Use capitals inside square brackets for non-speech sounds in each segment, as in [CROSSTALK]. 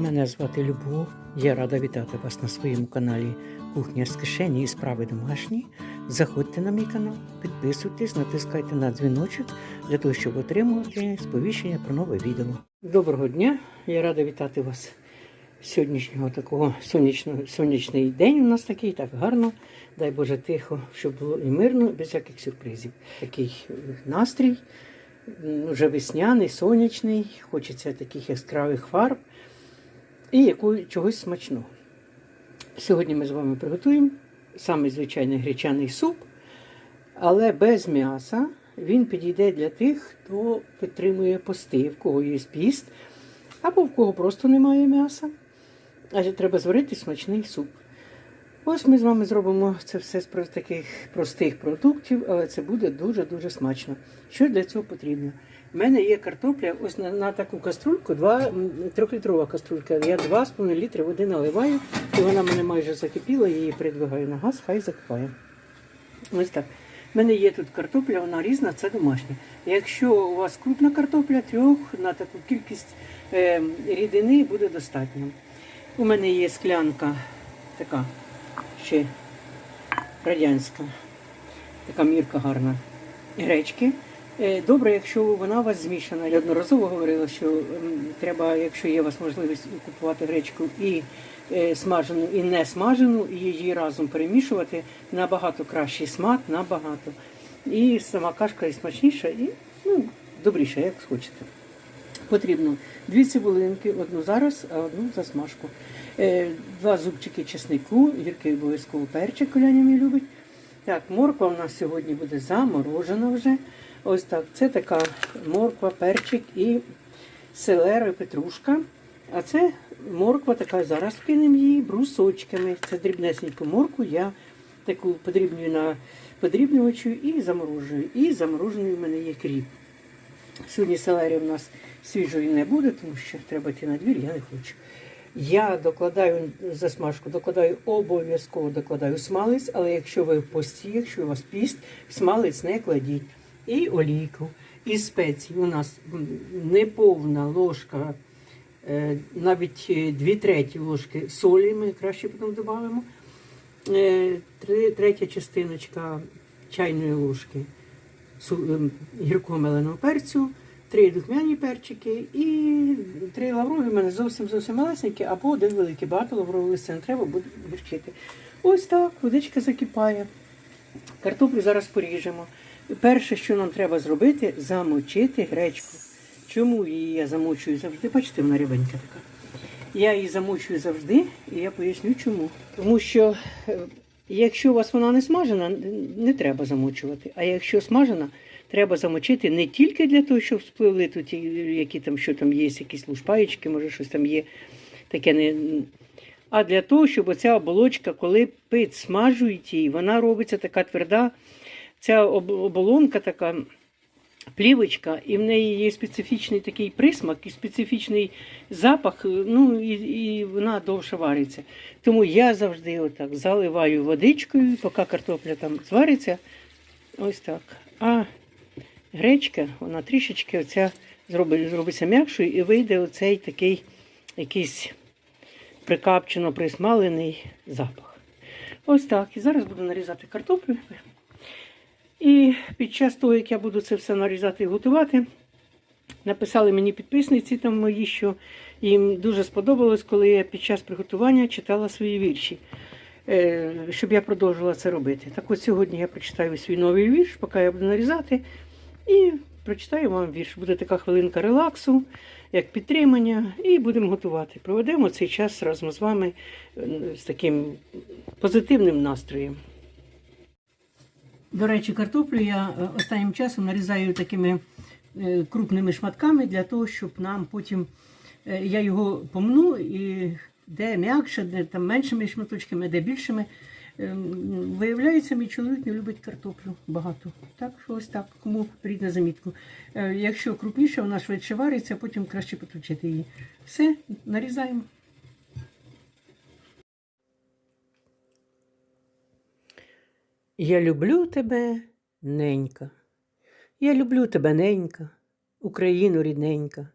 Мене звати Любов. Я рада вітати вас на своєму каналі Кухня з кишені і справи домашні. Заходьте на мій канал, підписуйтесь, натискайте на дзвіночок для того, щоб отримувати сповіщення про нове відео. Доброго дня! Я рада вітати вас сьогоднішнього такого сонячного сонячний день. У нас такий так гарно. Дай Боже тихо, щоб було і мирно, без всяких сюрпризів. Такий настрій. Вже весняний, сонячний, хочеться таких яскравих фарб і якої, чогось смачного. Сьогодні ми з вами приготуємо самий звичайний гречаний суп, але без м'яса. Він підійде для тих, хто підтримує пости, в кого є піст, або в кого просто немає м'яса. Адже треба зварити смачний суп. Ось ми з вами зробимо це все з таких простих продуктів, але це буде дуже-дуже смачно. Що для цього потрібно? У мене є картопля, ось на, на таку каструльку, трьохлітрова каструлька. Я 2,5 літри води наливаю, і вона мене майже закипіла, її передвигаю на газ, хай закипає. Ось так. У мене є тут картопля, вона різна, це домашня. Якщо у вас крупна картопля, трьох на таку кількість е, рідини буде достатньо. У мене є склянка така ще радянська, така мірка гарна гречки. Е, Добре, якщо вона у вас змішана. Я одноразово говорила, що треба, якщо є у вас можливість купувати гречку і е, смажену, і не смажену, і її разом перемішувати, набагато кращий смак, набагато. І сама кашка і смачніша, і ну, добріша, як схочете. Потрібно дві цибулинки, одну зараз, а одну засмажку. Е, Два зубчики чеснику, гіркий обов'язково перчик, Коляня мій любить. Так, морква у нас сьогодні буде заморожена вже. Ось так. Це така морква, перчик і селера, петрушка. А це морква така, зараз кинемо її брусочками. Це дрібнесеньку морку. Я таку подрібнюю на подрібнювачу і заморожую. І заморожений в мене є кріп. Сьогодні селері в нас свіжої не буде, тому що треба йти на двір, я не хочу. Я докладаю засмажку, докладаю обов'язково докладаю смалець, але якщо ви в пості, якщо у вас піст, смалець не кладіть. І олійку, і спеції. У нас неповна ложка, е, навіть е, дві треті ложки солі, ми краще потім додамо. Е, Третя частиночка чайної ложки ем, гіркого меленого перцю, три духмяні перчики і три лаврові в мене зовсім зовсім малесенькі, або один великий. Багато лаврового листя не треба, буде гірчити. Ось так, водичка закипає. Картоплю зараз поріжемо. Перше, що нам треба зробити, замочити гречку. Чому її я замочую завжди? Бачите, вона рівенька така. Я її замочую завжди, і я поясню чому. Тому що е, якщо у вас вона не смажена, не треба замочувати. А якщо смажена, треба замочити не тільки для того, щоб спливли тут, які там, що там є, якісь лушпаєчки, може щось там є таке не. А для того, щоб оця оболочка, коли підсмажують її, вона робиться така тверда. Ця оболонка така плівочка, і в неї є специфічний такий присмак і специфічний запах, ну і, і вона довше вариться. Тому я завжди отак заливаю водичкою, поки картопля там звариться. Ось так. А гречка, вона трішечки оця зробить, зробиться м'якшою і вийде оцей такий якийсь прикапчено присмалений запах. Ось так. І зараз буду нарізати картоплю. І під час того, як я буду це все нарізати і готувати, написали мені підписниці там мої, що їм дуже сподобалось, коли я під час приготування читала свої вірші, е, щоб я продовжувала це робити. Так от сьогодні я прочитаю свій новий вірш, поки я буду нарізати, і прочитаю вам вірш. Буде така хвилинка релаксу, як підтримання, і будемо готувати. Проведемо цей час разом з вами е, з таким позитивним настроєм. До речі, картоплю я е, останнім часом нарізаю такими е, крупними шматками для того, щоб нам потім я його помну і де м'якше, де там меншими шматочками, де більшими. Е, м, Виявляється, мій чоловік не любить картоплю багато. Так що ось так, кому на замітку. Е, Якщо крупніше, вона швидше вариться, потім краще поточити її. Все, нарізаємо. Я люблю тебе, ненька. Я люблю тебе, ненька, Україну рідненька,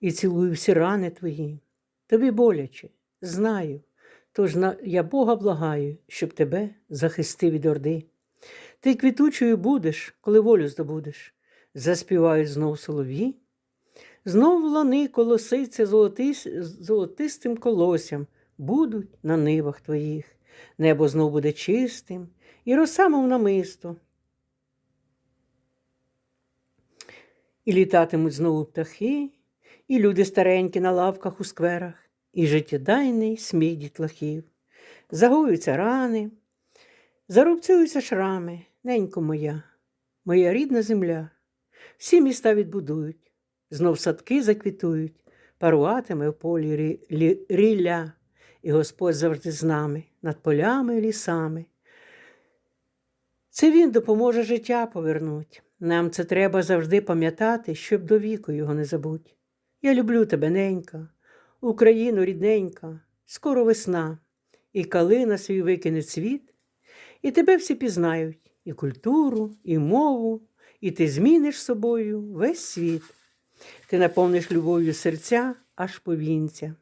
і цілую всі рани твої, тобі боляче, знаю. Тож я Бога благаю, щоб тебе захистив від орди. Ти квітучою будеш, коли волю здобудеш. Заспівають знов солов'ї. Знов лани колоситься золотис... золотистим колоссям, будуть на нивах твоїх. Небо знов буде чистим, і роса, мов намисто. І літатимуть знову птахи, і люди старенькі на лавках у скверах, і життєдайний сміх дітлахів. Загоюються рани, зарубцюються шрами, ненько моя, моя рідна земля. Всі міста відбудують, знов садки заквітують, паруватиме в полі рі- лі- рілля, і Господь завжди з нами, над полями і лісами. Це Він допоможе життя повернуть. Нам це треба завжди пам'ятати, щоб до віку його не забудь. Я люблю тебе, ненька, Україну рідненька, скоро весна, і калина свій викине цвіт, і тебе всі пізнають, і культуру, і мову, і ти зміниш собою весь світ. Ти наповниш любов'ю серця аж повінця,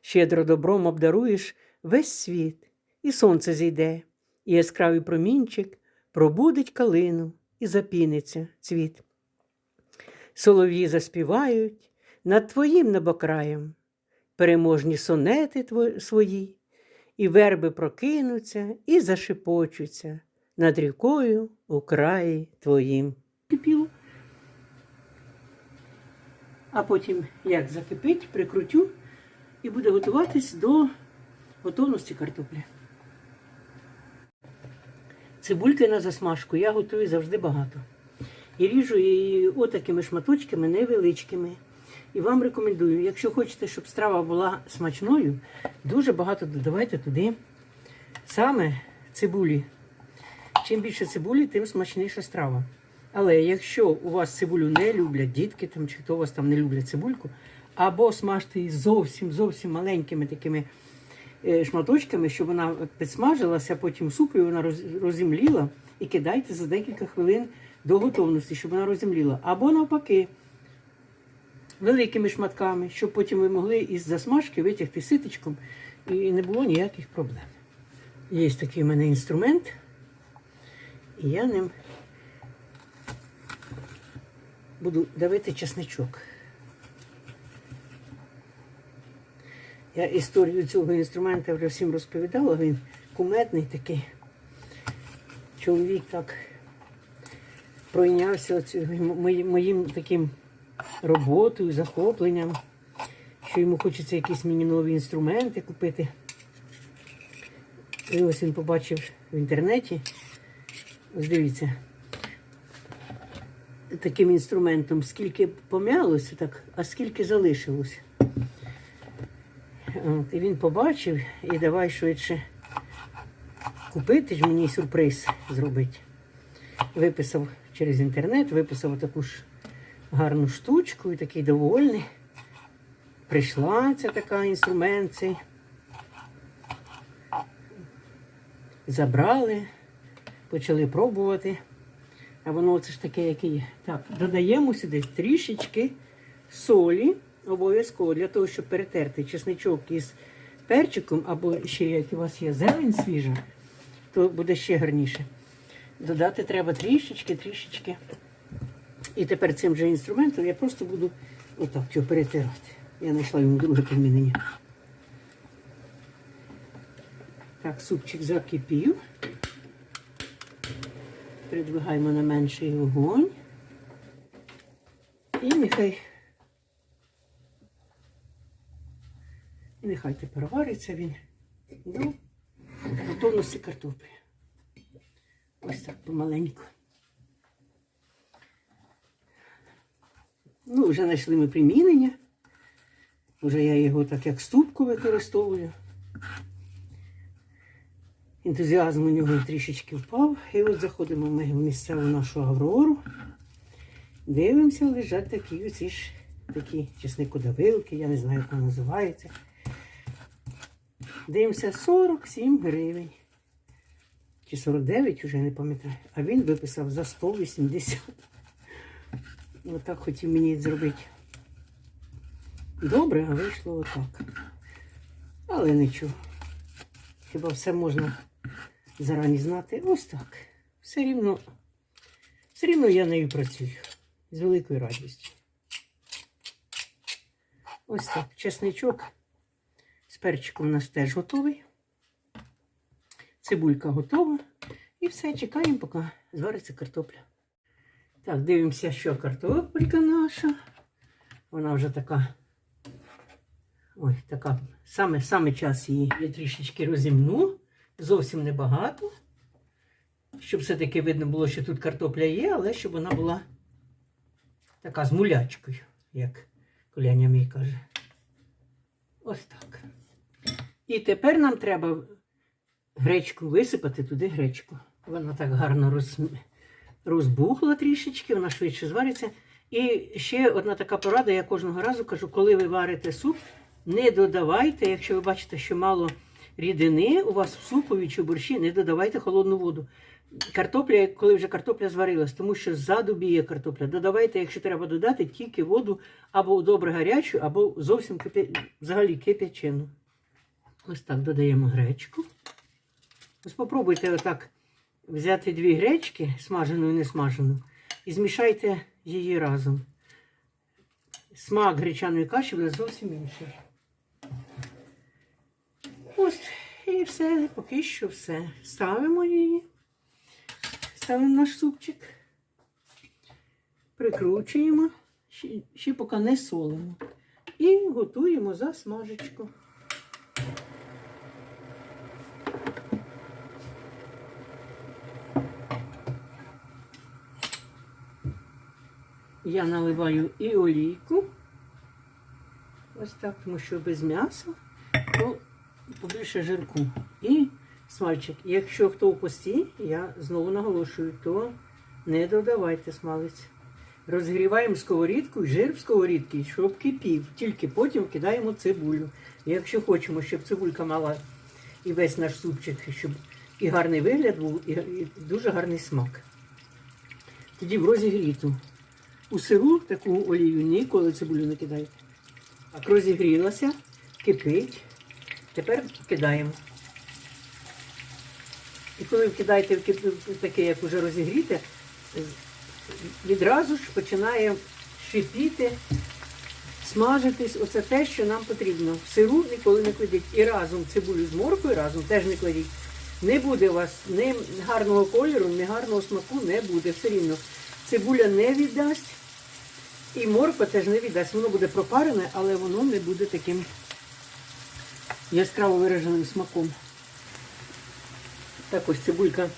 щедро добром обдаруєш весь світ, і сонце зійде, і яскравий промінчик пробудить калину і запіниться цвіт. Солов'ї заспівають над твоїм небокраєм, переможні сонети свої, і верби прокинуться і зашепочуться над рікою у краї твоїм. Кипіло. А потім, як закипить, прикрутю і буде готуватись до готовності картоплі. Цибульки на засмажку я готую завжди багато. І ріжу її отакими шматочками невеличкими. І вам рекомендую, якщо хочете, щоб страва була смачною, дуже багато додавайте туди саме цибулі. Чим більше цибулі, тим смачніша страва. Але якщо у вас цибулю не люблять дітки, там, чи хто у вас там не люблять цибульку, або смажте її зовсім зовсім маленькими такими е, шматочками, щоб вона підсмажилася, потім в супі вона розімліла, і кидайте за декілька хвилин до готовності, щоб вона розімліла. Або навпаки, великими шматками, щоб потім ви могли із засмажки витягти ситочком і не було ніяких проблем. Є такий у мене інструмент, і я ним буду давити чесничок. Я історію цього інструмента вже всім розповідала, він кумедний такий. Чоловік так пройнявся моїм, таким роботою, захопленням, що йому хочеться якісь мені нові інструменти купити. І ось він побачив в інтернеті. Ось дивіться, таким інструментом, скільки пом'ялося, так, а скільки залишилося. От, і він побачив і давай швидше купити ж мені сюрприз зробити. Виписав через інтернет, виписав таку ж гарну штучку і такий довольний. Прийшла ця така інструмент цей. Забрали, почали пробувати. А воно це ж таке, яке є. Так, додаємо сюди трішечки солі, обов'язково для того, щоб перетерти чесничок із перчиком, або ще як у вас є зелень свіжа, то буде ще гарніше. Додати треба трішечки, трішечки. І тепер цим же інструментом я просто буду отак його перетирати. Я знайшла йому друге примінення. Так, супчик закипів. Придвигаємо на менший вогонь. І нехай. І нехай тепер вариться він до готовності картоплі. Ось так помаленьку. Ну, вже знайшли ми примінення. Вже я його так як ступку використовую. Ентузіазм у нього трішечки впав. І от заходимо ми в місцеву нашу Аврору. Дивимося, лежать такі оці ж такі чесникодавилки, я не знаю, як вона називається. Дивимося 47 гривень. Чи 49, вже не пам'ятаю. А він виписав за 180. Отак хотів мені зробити. Добре, а вийшло отак. Але нічого. Хіба все можна зарані знати? Ось так. Все рівно, все рівно я нею працюю. З великою радістю. Ось так. Чесничок з перчиком у нас теж готовий. Цибулька готова. І все, чекаємо, поки звариться картопля. Так, дивимося, що картопелька наша. Вона вже така. Ой, така. Саме, саме час її я трішечки розімну. Зовсім небагато. Щоб все-таки видно було, що тут картопля є, але щоб вона була така з мулячкою, як коляня мій каже. Ось так. І тепер нам треба гречку висипати туди гречку. Вона так гарно роз... розбухла трішечки, вона швидше звариться. І ще одна така порада, я кожного разу кажу, коли ви варите суп, не додавайте, якщо ви бачите, що мало рідини у вас в супові чи в борщі, не додавайте холодну воду. Картопля, коли вже картопля зварилась, тому що ззаду біє картопля. Додавайте, якщо треба додати, тільки воду або добре гарячу, або зовсім кипя... взагалі кип'ячену. Ось так додаємо гречку. Ось попробуйте отак взяти дві гречки, смажену і не смажену, і змішайте її разом. Смак гречаної каші буде зовсім інший. Ось, і все, поки що все. Ставимо її. Ставимо наш супчик. Прикручуємо, ще, поки не солимо. І готуємо засмажечку. Я наливаю і олійку. Ось так, тому що без м'яса, то побільше жирку. І смальчик. Якщо хто у пості, я знову наголошую, то не додавайте смалець. Розгріваємо сковорідку, жир в сковорідці, щоб кипів. Тільки потім кидаємо цибулю. Якщо хочемо, щоб цибулька мала і весь наш супчик, щоб і гарний вигляд був, і дуже гарний смак. Тоді в розігріту. У сиру таку олію ніколи цибулю не кидайте. Так розігрілася, кипить. Тепер кидаємо. І коли вкидаєте таке, як вже розігріте, відразу ж починає шипіти, смажитись. Оце те, що нам потрібно. В сиру ніколи не кладіть. І разом цибулю з моркою разом теж не кладіть. Не буде у вас ні гарного кольору, ні гарного смаку не буде. Все рівно. Цибуля не віддасть. І морква теж не віддасть. Воно буде пропарене, але воно не буде таким яскраво вираженим смаком. Так ось цибулька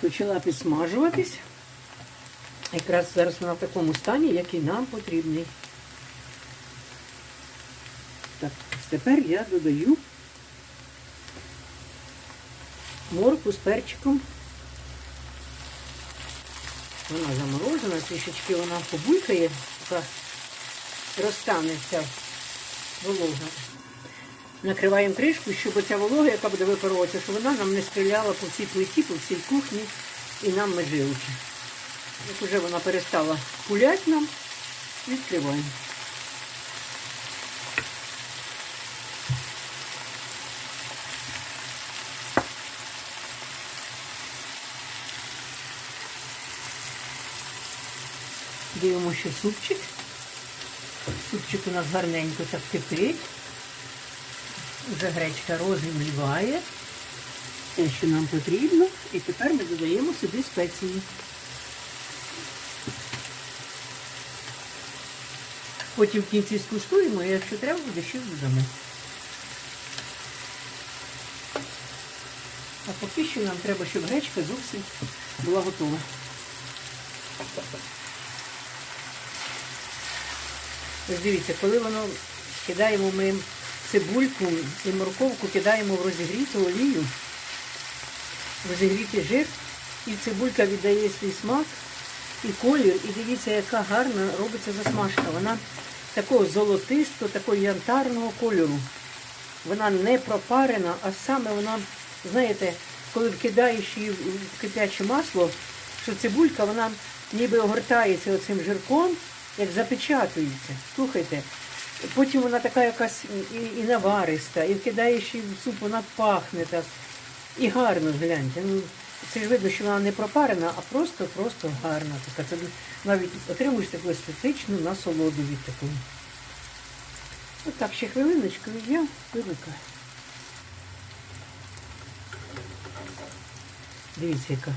почала підсмажуватись. Якраз зараз вона в такому стані, який нам потрібний. Так, тепер я додаю морку з перчиком. Вона заморожена, трішечки вона побулькає, розтане ця волога. Накриваємо кришку, щоб оця волога, яка буде випаруватися, щоб вона нам не стріляла по всій плиті, по всій кухні і нам межилки. Як вже вона перестала пуляти нам, відкриваємо. Дивимо, що супчик. Супчик у нас гарненько так кипить. Вже гречка розмліває. Те, що нам потрібно. І тепер ми додаємо сюди спеції. Потім в кінці скуштуємо, і якщо треба, буде ще додамо. А поки що нам треба, щоб гречка зовсім була готова. Ось дивіться, коли воно кидаємо ми цибульку і морковку, кидаємо в розігріту олію, розігрітий жир, і цибулька віддає свій смак і колір. І дивіться, яка гарна робиться засмажка. Вона такого золотисто, такого янтарного кольору. Вона не пропарена, а саме вона, знаєте, коли вкидаєш її в кипяче масло, що цибулька, вона ніби огортається оцим жирком, як запечатується. Слухайте, Потім вона така якась і, і навариста, і вкидаєш її в суп, вона пахне так. І гарно гляньте. Ну, це ж видно, що вона не пропарена, а просто-просто гарна. Така. Це навіть отримуєш таку естетичну насолоду від такої. Отак, ще хвилиночку, і я вимикаю. Дивіться, яка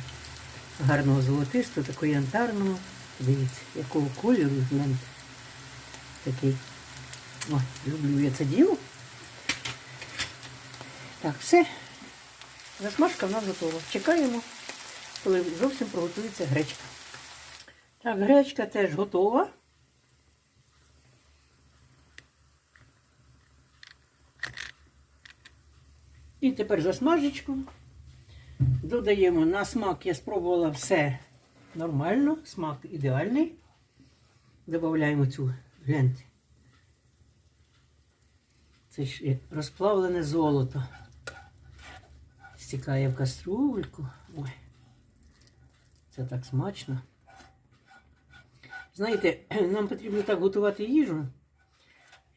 гарного золотистого, такого янтарного. Дивіться, якого кольору гляньте. Такий. О, люблю я це діло. Так, все. Засмажка в нас готова. Чекаємо, коли зовсім приготується гречка. Так, гречка теж готова. І тепер засмажечку. Додаємо на смак, я спробувала все нормально, смак ідеальний. Додаємо цю гляньте. Це ж розплавлене золото. Стікає в каструльку. Ой. Це так смачно. Знаєте, [CLEARS THROAT] нам потрібно так готувати їжу,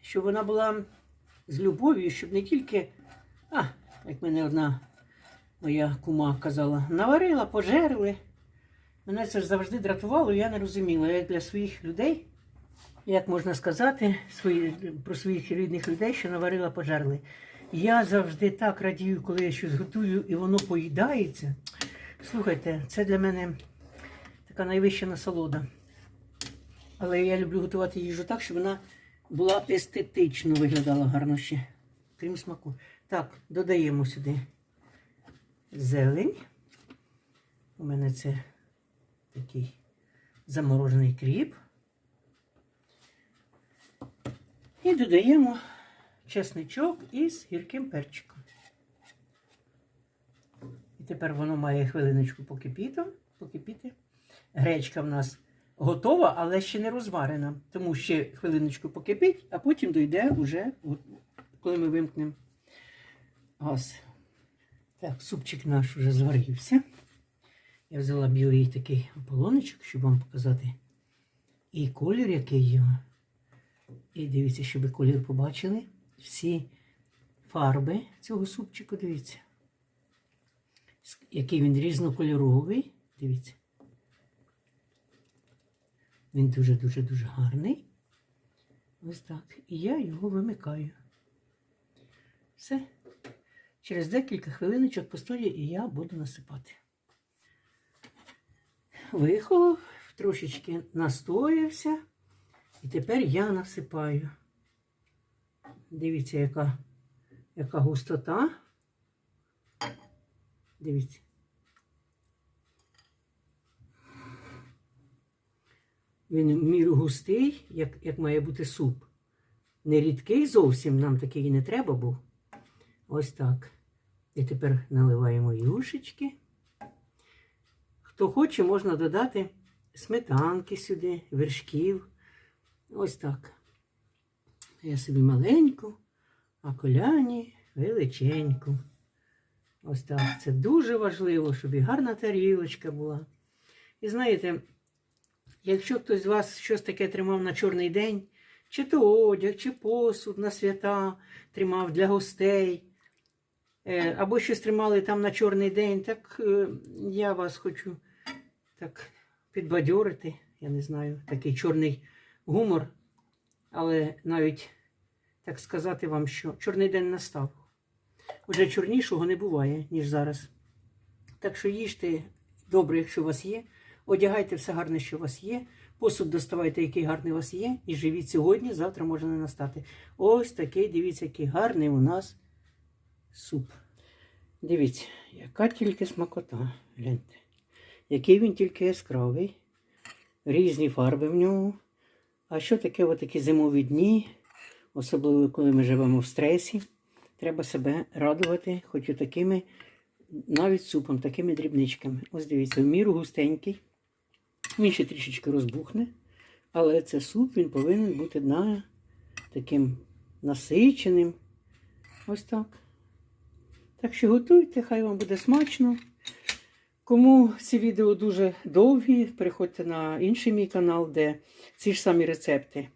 щоб вона була з любов'ю, щоб не тільки, а, як мене одна моя кума казала, наварила, пожерли. Мене це завжди дратувало, я не розуміла, як для своїх людей, як можна сказати, свої, про своїх рідних людей, що наварила, пожерли. Я завжди так радію, коли я щось готую і воно поїдається. Слухайте, це для мене така найвища насолода. Але я люблю готувати їжу так, щоб вона була естетично виглядала гарно ще. Крім смаку. Так, додаємо сюди зелень. У мене це такий заморожений кріп. І додаємо чесничок із гірким перчиком. І тепер воно має хвилиночку покипіти. покипіти. Гречка в нас готова, але ще не розварена. Тому ще хвилиночку покипить, а потім дойде вже, коли ми вимкнемо газ. Так, супчик наш вже зварився. Я взяла білий такий ополоночок, щоб вам показати і колір, який його. І дивіться, щоб ви колір побачили. Всі фарби цього супчику, дивіться. Який він різнокольоровий. Дивіться. Він дуже-дуже-дуже гарний. Ось так. І я його вимикаю. Все. Через декілька хвилиночок постоє і я буду насипати. Вихолов, трошечки настоявся. І тепер я насипаю. Дивіться, яка, яка густота. Дивіться. Він в міру густий, як, як має бути суп. Не рідкий зовсім, нам такий не треба був. Ось так. І тепер наливаємо юшечки. Хто хоче, можна додати сметанки сюди, вершків. Ось так. Я собі маленьку, а коляні величеньку. Ось так. Це дуже важливо, щоб і гарна тарілочка була. І знаєте, якщо хтось з вас щось таке тримав на чорний день, чи то одяг, чи посуд на свята тримав для гостей, е, або щось тримали там на чорний день, так е, я вас хочу так підбадьорити. Я не знаю, такий чорний гумор, але навіть так сказати вам, що чорний день настав. Уже чорнішого не буває, ніж зараз. Так що їжте добре, якщо у вас є. Одягайте все гарне, що у вас є. Посуд доставайте, який гарний у вас є. І живіть сьогодні, завтра може не настати. Ось такий, дивіться, який гарний у нас суп. Дивіться, яка тільки смакота. Гляньте. Який він тільки яскравий. Різні фарби в ньому. А що таке отакі зимові дні, особливо коли ми живемо в стресі, треба себе радувати, хоч і такими, навіть супом, такими дрібничками. Ось дивіться, в міру густенький. Він ще трішечки розбухне, але це суп він повинен бути на таким насиченим. Ось так. Так що готуйте, хай вам буде смачно. Кому ці відео дуже довгі, переходьте на інший мій канал, де ці ж самі рецепти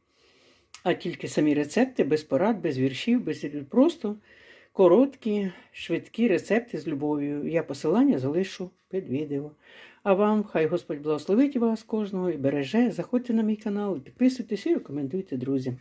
а тільки самі рецепти без порад, без віршів, без просто короткі, швидкі рецепти з любов'ю. Я посилання залишу під відео. А вам, хай Господь благословить вас кожного і береже. Заходьте на мій канал, підписуйтесь і рекомендуйте друзям.